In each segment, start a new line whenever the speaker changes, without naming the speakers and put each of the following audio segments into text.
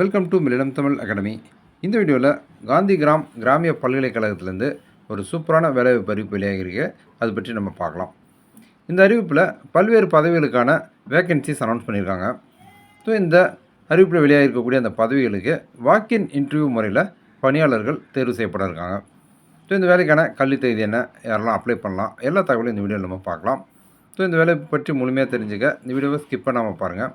Welcome to millennium Tamil academy இந்த வீடியோவில் Gandhi gram கிராமிய பல்கலைக்கழகத்திலேருந்து ஒரு சூப்பரான வேலைவாய்ப்பு அறிவிப்பு வெளியாகிருக்கு அது பற்றி நம்ம பார்க்கலாம். இந்த அறிவிப்பில் பல்வேறு பதவிகளுக்கான வேக்கன்சிஸ் அனௌன்ஸ் பண்ணியிருக்காங்க. ஸோ இந்த அறிவிப்பில் வெளியாகிருக்கக்கூடிய அந்த பதவிகளுக்கு வாக்கின் இன்டர்வியூ முறையில் பணியாளர்கள் தேர்வு செய்யப்பட இருக்காங்க. ஸோ இந்த வேலைக்கான கல்வி தகுதி என்ன? யாரெல்லாம் அப்ளை பண்ணலாம்? எல்லா தகவலும் இந்த வீடியோவில் நம்ம பார்க்கலாம். ஸோ இந்த வேலை பற்றி முழுமையாக தெரிஞ்சுக்க இந்த வீடியோவை ஸ்கிப் பண்ணாமல் பாருங்கள்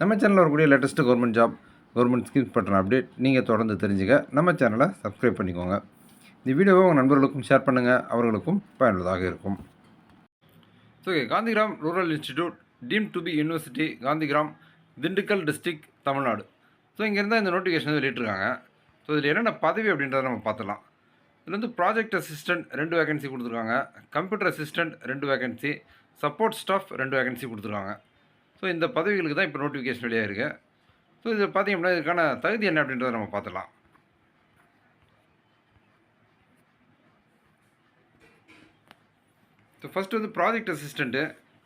நம்ம சேனலில் வரக்கூடிய latest government job government schemes பற்றின அப்டேட் நீங்கள் தொடர்ந்து தெரிஞ்சுக்க நம்ம சேனலை சப்ஸ்கிரைப் பண்ணிக்கோங்க. இந்த வீடியோவை உங்கள் நண்பர்களுக்கும் ஷேர் பண்ணுங்கள் அவர்களுக்கும் பயனுள்ளதாக இருக்கும். So Gandhigram rural institute deemed to be university Gandhigram Dindigul district Tamil Nadu. So இங்கேருந்து இந்த நோட்டிஃபிகேஷன் வெளியிட்டிருக்காங்க. ஸோ இதில் என்னென்ன பதவி அப்படின்றத நம்ம பார்த்துலாம் இதில் வந்து ப்ராஜெக்ட் அசிஸ்டண்ட் ரெண்டு வேகன்சி கொடுத்துருக்காங்க. கம்ப்யூட்டர் அசிஸ்டண்ட் ரெண்டு வேகன்சி சப்போர்ட் ஸ்டாஃப் ரெண்டு வேகன்சி கொடுத்துருக்காங்க. ஸோ இந்த பதவிகளுக்கு தான் இப்போ நோட்டிஃபிகேஷன் வெளியாக இருக்குது ஸோ இது பார்த்திங்க அப்படின்னா இதுக்கான தகுதி என்ன அப்படின்றத நம்ம பார்த்துலாம் ஸோ ஃபஸ்ட்டு வந்து ப்ராஜெக்ட் அசிஸ்டண்ட்டு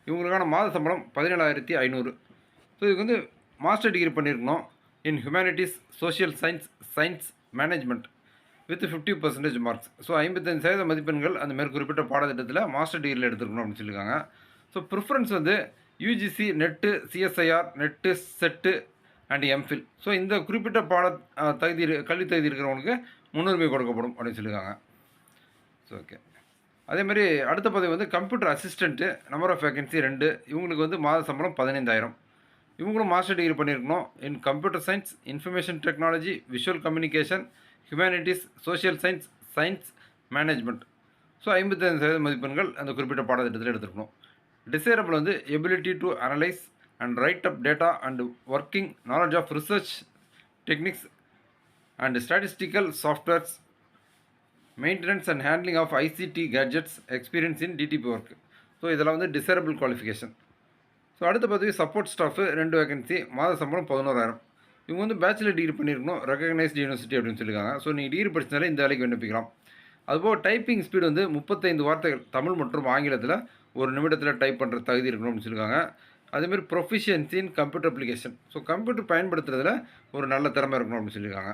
இவங்களுக்கான மாத சம்பளம் பதினேழாயிரத்தி ஐநூறு. ஸோ இதுக்கு வந்து மாஸ்டர் டிகிரி பண்ணியிருக்கணும் in humanities social science science management with fifty percentage marks so ஐம்பத்தஞ்சு சதவீத மதிப்பெண்கள் அந்த மேல் குறிப்பிட்ட பாடத்திட்டத்தில் மாஸ்டர் டிகிரியில் எடுத்துருக்கணும் அப்படின்னு சொல்லியிருக்காங்க. ஸோ ப்ரிஃபரன்ஸ் வந்து UGC NET CSIR NET SET and MPhil so இந்த குறிப்பிட்ட பாட தகுதி கல்வி தகுதி இருக்கிறவங்களுக்கு முன்னுரிமை கொடுக்கப்படும் அப்படின்னு சொல்லியிருக்காங்க. ஸோ ஓகே அதே மாதிரி அடுத்த பதவி வந்து computer assistant number of vacancy ரெண்டு. இவங்களுக்கு வந்து மாத சம்பளம் பதினைந்தாயிரம். இவங்களும் மாஸ்டர் டிகிரி பண்ணியிருக்கணும். In computer science information technology visual communication humanities social science science management so ஐம்பத்தைந்து சதவீத மதிப்பெண்கள் அந்த குறிப்பிட்ட பாடத்திட்டத்தில் எடுத்துருக்கணும். டிசைரபிள் வந்து ability to analyse and write up data and working knowledge of research techniques and statistical softwares maintenance and handling of ICT gadgets experience in DTP work so இதெல்லாம் வந்து டிசரபிள் குவாலிஃபிகேஷன் ஸோ அடுத்து பார்த்தீங்க support staff ரெண்டு vacancy மாத சம்பளம் பதினோராயிரம். இவங்க வந்து பேச்சுலர் டிகிரி பண்ணியிருக்கணும் ரெகக்னைஸ்ட் யூனிவர்சிட்டி அப்படின்னு சொல்லியிருக்காங்க ஸோ நீங்கள் டிகிரி படிச்சனாலே இந்த வேலைக்கு விண்ணப்பிக்கலாம். அதுபோக டைப்பிங் ஸ்பீடு வந்து முப்பத்தைந்து வார்த்தைகள் தமிழ் மற்றும் ஆங்கிலத்தில் ஒரு நிமிடத்தில் டைப் பண்ணுற தகுதி இருக்கணும் அப்படின்னு சொல்லியிருக்காங்க அதேமாதிரி proficiency in computer application so computer பயன்படுத்துறதுல ஒரு நல்ல திறமை இருக்கணும் அப்படின்னு சொல்லியிருக்காங்க.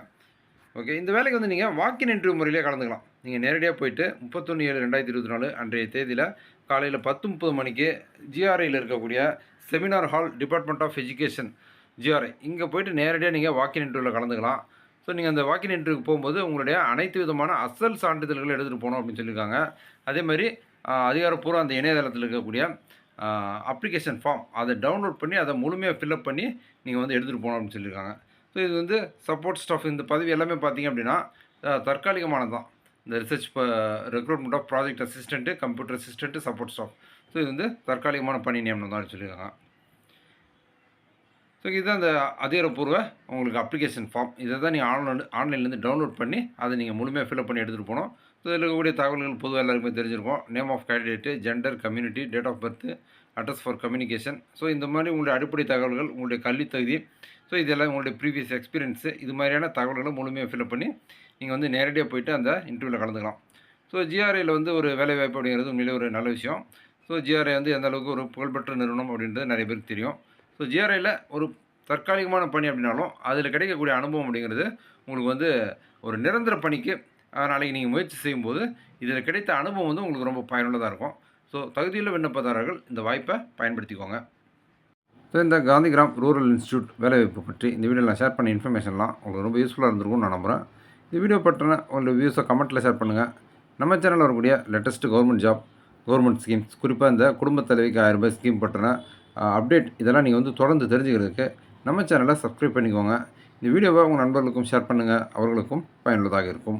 ஓகே இந்த வேலைக்கு வந்து நீங்கள் வாக்கின் இன்டர்வியூ முறையிலே கலந்துக்கலாம். நீங்கள் நேரடியாக போயிட்டு முப்பத்தொன்று ஏழு ரெண்டாயிரத்தி இருபத்தி நாலு அன்றைய தேதியில் காலையில் பத்து முப்பது மணிக்கு ஜிஆர்ஐயில் இருக்கக்கூடிய seminar hall department of education GRI இங்கே போயிட்டு நேரடியாக நீங்கள் வாக்கின் இன்டர்வியூவில் கலந்துக்கலாம். ஸோ நீங்கள் அந்த வாக்கின் இன்டர்வியூக்கு போகும்போது உங்களுடைய அனைத்து விதமான அசல் சான்றிதழ்களை எடுத்துகிட்டு போகணும் அப்படின்னு சொல்லியிருக்காங்க. அதே மாதிரி அதிகாரப்பூர்வ அந்த இணையதளத்தில் இருக்கக்கூடிய அப்ளிகேஷன் ஃபார்ம் அதை டவுன்லோட் பண்ணி அதை முழுமையாக ஃபில்அப் பண்ணி நீங்கள் வந்து எடுத்துகிட்டு போகணும் அப்படின்னு சொல்லியிருக்காங்க. ஸோ இது வந்து சப்போர்ட் ஸ்டாஃப் இந்த பதவி எல்லாமே பார்த்தீங்க அப்படின்னா தற்காலிகமானது தான் இந்த research recruitment of project assistant computer assistant support staff so இது வந்து தற்காலிகமான பணி நியமனம் தான் சொல்லியிருக்காங்க. ஸோ இதுதான் அந்த அதிகாரப்பூர்வ உங்களுக்கு அப்ளிகேஷன் ஃபார்ம் இதை தான் நீங்கள் ஆன்லைன் ஆன்லைன்லேருந்து டவுன்லோட் பண்ணி அதை நீங்கள் முழுமையாக ஃபில்அப் பண்ணி எடுத்துகிட்டு போகணும். இதில் இருக்கக்கூடிய தகவல்கள் பொதுவாக எல்லாருக்குமே தெரிஞ்சிருக்கும். Name of candidate gender community date of birth address for communication so இந்த மாதிரி உங்களுடைய அடிப்படை தகவல்கள் உங்களுடைய கல்வி தகுதி ஸோ இதெல்லாம் உங்களுடைய ப்ரீவியஸ் எக்ஸ்பீரியன்ஸு இது மாதிரியான தகவல்களை முழுமையாக ஃபில்அப் பண்ணி நீங்கள் வந்து நேரடியாக போயிட்டு அந்த இன்டர்வியூவில் கலந்துக்கலாம். ஸோ ஜிஆர்ஐயில் வந்து ஒரு வேலைவாய்ப்பு அப்படிங்கிறது உண்மையிலே ஒரு நல்ல விஷயம். ஸோ ஜிஆர்ஐ வந்து எந்த அளவுக்கு ஒரு புகழ்பெற்ற நிறுவனம் அப்படின்றது நிறைய பேருக்கு தெரியும். ஸோ ஜிஆர்ஐயில் ஒரு தற்காலிகமான பணி அப்படின்னாலும் அதில் கிடைக்கக்கூடிய அனுபவம் அப்படிங்கிறது உங்களுக்கு வந்து ஒரு நிரந்தர பணிக்கு நாளைக்கு நீங்கள் முயற்சி செய்யும்போது இதில் கிடைத்த அனுபவம் வந்து உங்களுக்கு ரொம்ப பயனுள்ளதாக இருக்கும். ஸோ தகுதியுள்ள விண்ணப்பதாரர்கள் இந்த வாய்ப்பை பயன்படுத்திக்கோங்க. ஸோ இந்த காந்திகிராம் ரூரல் இன்ஸ்டியூட் வேலைவாய்ப்பு பற்றி இந்த வீடியோவில் நான் ஷேர் பண்ண இன்ஃபர்மேஷன்லாம் உங்களுக்கு ரொம்ப யூஸ்ஃபுல்லாக இருந்திருக்கும்னு நான் நம்புகிறேன் இந்த வீடியோ பற்றின உங்களோட வியூஸை கமெண்ட்டில் ஷேர் பண்ணுங்கள் நம்ம சேனலில் வரக்கூடிய latest government job government schemes குறிப்பாக இந்த குடும்ப தலைவிக்கு ஆயிரம் ரூபாய் ஸ்கீம் பற்றின அப்டேட் இதெல்லாம் நீங்கள் வந்து தொடர்ந்து தெரிஞ்சுக்கிறதுக்கு நம்ம சேனலை சப்ஸ்கிரைப் பண்ணிக்கோங்க. இந்த வீடியோவை உங்கள் நண்பர்களுக்கும் ஷேர் பண்ணுங்கள் அவர்களுக்கும் பயனுள்ளதாக இருக்கும்.